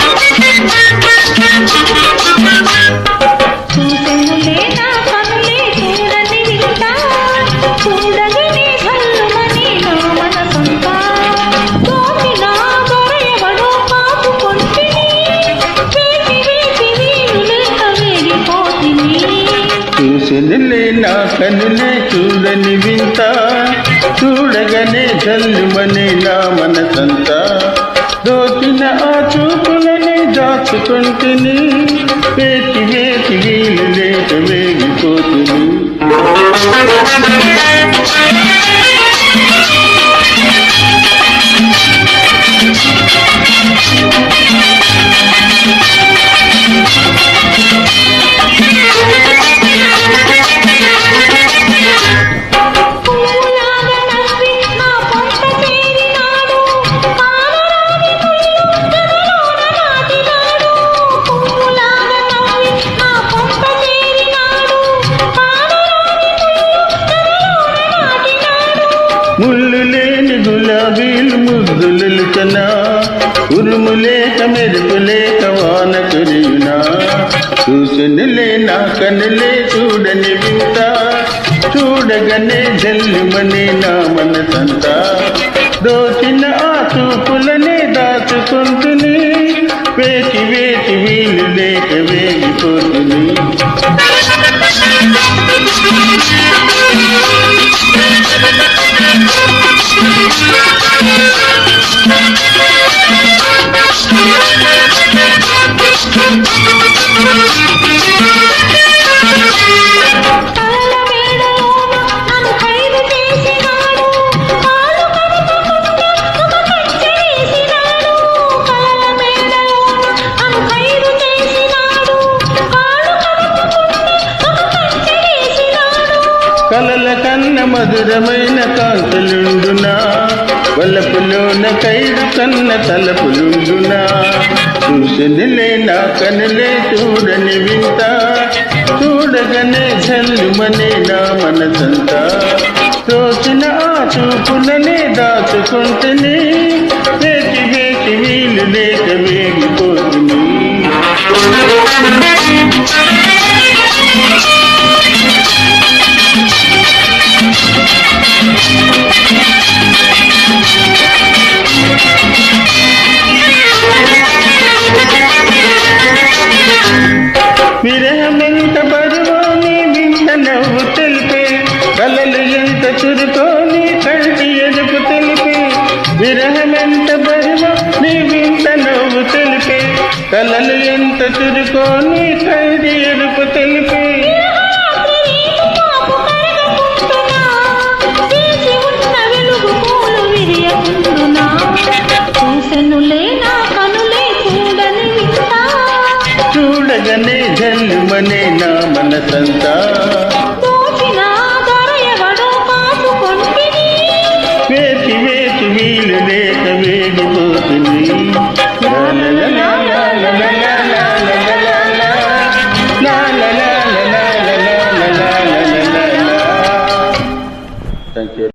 చూసెనులే చూసినలే నా కనులే చూడని వింత. చూడగానే జల్లుమనే నా మనసంతా. దోచిన ఆ చూపులనే దాచుకుంటుని వేచి వేచి వీలు లేక వేగిపోతుంది ముద్దులుచనా ఉరుము లేక మెరుపు లేక వాన కురియునా? చూసనులే నా కనులే చూడని వింత. చూడగనే జల్లుమని నా మనసంతా. దోచిన ఆ చూపులనే దాచుకుంటుని వేచి వేచి వీలు లేక వేగిపోతుంది కలల కన్న మధురమైన కాంతులుండునా? వలపులోన కైడు కన్న తలపులుండునా? చూసినలే నా కనులే చూడని వింత? చూడగనే చల్లుమనే నా మనసంతా? తోచిన ఆ చూపులనే దాచుకుంటుని విరహమెంత బరువో నీ వింత నవ్వు తెలిపే. కలలు ఎంత చురుకోని కంటి ఎదుపు తెలిపే. రాత్రి నీకు పాపు కరగకుంటున్నా తీసి destiny.